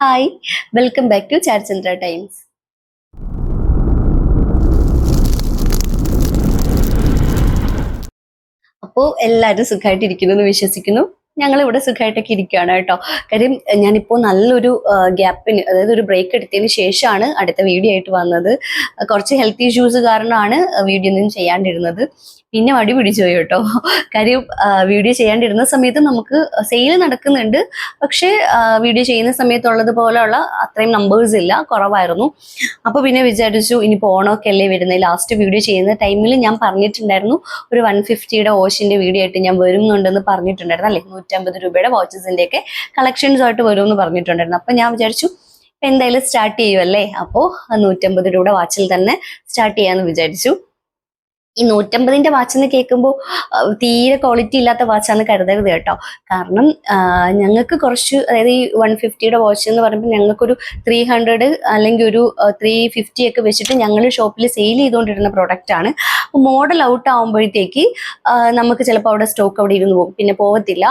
Hi welcome back to Charchandra times അപ്പോൾ എല്ലാവരും സുഖമായിട്ടിരിക്കുന്നു എന്ന് വിശ്വസിക്കുന്നു. ഞങ്ങൾ ഇവിടെ സുഖമായിട്ടൊക്കെ ഇരിക്കുകയാണ് കേട്ടോ. കാര്യം ഞാനിപ്പോൾ നല്ലൊരു ഗ്യാപ്പിന് അതായത് ഒരു ബ്രേക്ക് എടുത്തതിന് ശേഷമാണ് അടുത്ത വീഡിയോ ആയിട്ട് വന്നത്. കുറച്ച് ഹെൽത്ത് ഇഷ്യൂസ് കാരണമാണ് വീഡിയോ ഒന്നും ചെയ്യാണ്ടിരുന്നത്. പിന്നെ മടി പിടിച്ചു പോയി കേട്ടോ. കാര്യം വീഡിയോ ചെയ്യാണ്ടിരുന്ന സമയത്ത് നമുക്ക് സെയിൽ നടക്കുന്നുണ്ട്. പക്ഷേ വീഡിയോ ചെയ്യുന്ന സമയത്തുള്ളത് പോലെയുള്ള അത്രയും നമ്പേഴ്സ് ഇല്ല. കുറവായിരുന്നു. അപ്പോൾ പിന്നെ വിചാരിച്ചു ഇനി ഓണമൊക്കെ അല്ലേ വരുന്നത് ലാസ്റ്റ് വീഡിയോ ചെയ്യുന്ന ടൈമിൽ ഞാൻ പറഞ്ഞിട്ടുണ്ടായിരുന്നു. ഒരു വൺ ഫിഫ്റ്റിയുടെ ഓഷിന്റെ വീഡിയോ ആയിട്ട് ഞാൻ വരുന്നുണ്ടെന്ന് പറഞ്ഞിട്ടുണ്ടായിരുന്നു. അല്ലേ? നൂറ്റമ്പത് രൂപയുടെ വാച്ചസിന്റെ ഒക്കെ കളക്ഷൻസ് ആയിട്ട് വരും എന്ന് പറഞ്ഞിട്ടുണ്ടായിരുന്നു. അപ്പൊ ഞാൻ വിചാരിച്ചു എന്തായാലും സ്റ്റാർട്ട് ചെയ്യുമല്ലേ അപ്പോൾ നൂറ്റമ്പത് രൂപയുടെ വാച്ചിൽ തന്നെ സ്റ്റാർട്ട് ചെയ്യാന്ന് വിചാരിച്ചു. ഈ നൂറ്റമ്പതിന്റെ വാച്ച് എന്ന് കേൾക്കുമ്പോൾ തീരെ ക്വാളിറ്റി ഇല്ലാത്ത വാച്ചാന്ന് കരുതരുത് കേട്ടോ. കാരണം ഞങ്ങൾക്ക് കുറച്ച് അതായത് ഈ വൺ ഫിഫ്റ്റിയുടെ വാച്ച് എന്ന് പറയുമ്പോൾ ഞങ്ങൾക്കൊരു ത്രീ ഹൺഡ്രഡ് അല്ലെങ്കിൽ ഒരു ത്രീ ഫിഫ്റ്റി ഒക്കെ വെച്ചിട്ട് ഞങ്ങൾ ഷോപ്പിൽ സെയിൽ ചെയ്തുകൊണ്ടിരുന്ന പ്രോഡക്റ്റ് ആണ്. മോഡൽ ഔട്ട് ആകുമ്പോഴത്തേക്ക് നമുക്ക് ചിലപ്പോൾ അവിടെ സ്റ്റോക്ക് അവിടെ ഇരുന്ന് പോകും. പിന്നെ പോകത്തില്ല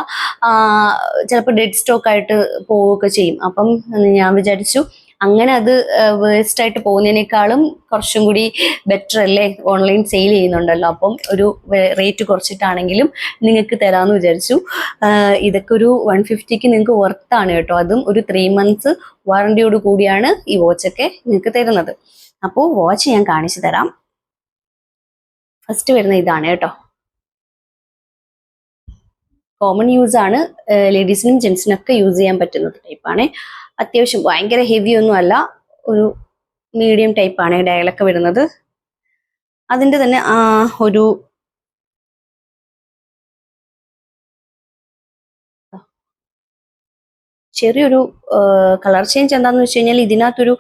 ചിലപ്പോൾ ഡെഡ് സ്റ്റോക്ക് ആയിട്ട് പോവുകയൊക്കെ ചെയ്യും. അപ്പം ഞാൻ വിചാരിച്ചു അങ്ങനെ അത് വേസ്റ്റ് ആയിട്ട് പോകുന്നതിനേക്കാളും കുറച്ചും കൂടി ബെറ്റർ അല്ലേ? ഓൺലൈൻ സെയിൽ ചെയ്യുന്നുണ്ടല്ലോ. അപ്പം ഒരു റേറ്റ് കുറച്ചിട്ടാണെങ്കിലും നിങ്ങൾക്ക് തരാമെന്ന് വിചാരിച്ചു. ഇതൊക്കെ ഒരു വൺ ഫിഫ്റ്റിക്ക് നിങ്ങൾക്ക് വർത്താണ് കേട്ടോ. അതും ഒരു ത്രീ മന്ത്സ് വാറണ്ടിയോട് കൂടിയാണ് ഈ വാച്ചൊക്കെ നിങ്ങൾക്ക് തരുന്നത്. അപ്പോൾ വാച്ച് ഞാൻ കാണിച്ചു തരാം. ഫസ്റ്റ് വരുന്ന ഇതാണ് കേട്ടോ. കോമൺ യൂസ് ആണ് ലേഡീസിനും ജെൻസിനും ഒക്കെ യൂസ് ചെയ്യാൻ പറ്റുന്ന ടൈപ്പാണ് അത്യാവശ്യം ഭയങ്കര ഹെവി ഒന്നും അല്ല ഒരു മീഡിയം ടൈപ്പാണ് ഡയലൊക്കെ വരുന്നത്. അതിന്റെ തന്നെ ഒരു ചെറിയൊരു കളർ ചേഞ്ച് എന്താണെന്ന് വെച്ച് കഴിഞ്ഞാൽ ഇതിനകത്തൊരു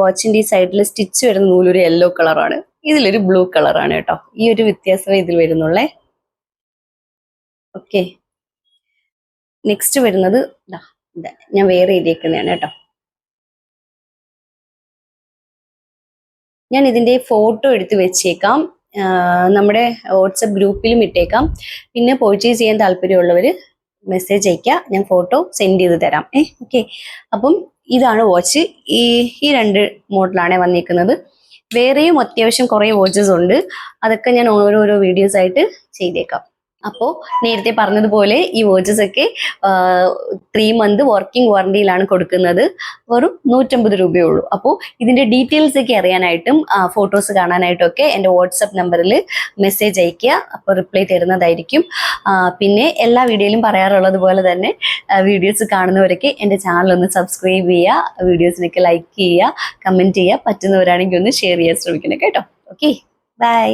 വാച്ചിന്റെ ഈ സൈഡിൽ സ്റ്റിച്ച് വരുന്ന നൂലൊരു യെല്ലോ കളറാണ് ഇതിലൊരു ബ്ലൂ കളറാണ് കേട്ടോ. ഈ ഒരു വ്യത്യാസം ഇതിൽ വരുന്നുള്ളേ. ഓക്കെ നെക്സ്റ്റ് വരുന്നത് ഞാൻ വേറെ എഴുതിയേക്കുന്നതാണ് കേട്ടോ. ഞാൻ ഇതിന്റെ ഫോട്ടോ എടുത്ത് വെച്ചേക്കാം. നമ്മുടെ വാട്സപ്പ് ഗ്രൂപ്പിലും ഇട്ടേക്കാം. പിന്നെ പർച്ചേസ് ചെയ്യാൻ താല്പര്യമുള്ളവർ മെസ്സേജ് അയക്കുക ഞാൻ ഫോട്ടോ സെൻഡ് ചെയ്ത് തരാം. ഏ ഓക്കെ അപ്പം ഇതാണ് വാച്ച് ഈ ഈ രണ്ട് മോഡലാണ് വന്നിരിക്കുന്നത് വേറെയും അത്യാവശ്യം കുറേ വാച്ചസ് ഉണ്ട്. അതൊക്കെ ഞാൻ ഓരോരോ വീഡിയോസ് ആയിട്ട് ചെയ്തേക്കാം. അപ്പോൾ നേരത്തെ പറഞ്ഞതുപോലെ ഈ വാച്ചസ് ഒക്കെ ത്രീ മന്ത് വർക്കിംഗ് വാറണ്ടിയിലാണ് കൊടുക്കുന്നത്. വെറും നൂറ്റമ്പത് രൂപയേ ഉള്ളൂ അപ്പോൾ ഇതിന്റെ ഡീറ്റെയിൽസ് ഒക്കെ അറിയാനായിട്ടും ഫോട്ടോസ് കാണാനായിട്ടും ഒക്കെ എന്റെ വാട്സപ്പ് നമ്പറിൽ മെസ്സേജ് അയയ്ക്കുക. അപ്പോൾ റിപ്ലൈ തരുന്നതായിരിക്കും. പിന്നെ എല്ലാ വീഡിയോയിലും പറയാറുള്ളത് പോലെ തന്നെ വീഡിയോസ് കാണുന്നവരൊക്കെ എന്റെ ചാനൽ ഒന്ന് സബ്സ്ക്രൈബ് ചെയ്യുക വീഡിയോസിനൊക്കെ ലൈക്ക് ചെയ്യുക കമന്റ് ചെയ്യുക പറ്റുന്നവരാണെങ്കിൽ ഒന്ന് ഷെയർ ചെയ്യാൻ ശ്രമിക്കണം കേട്ടോ. Okay bye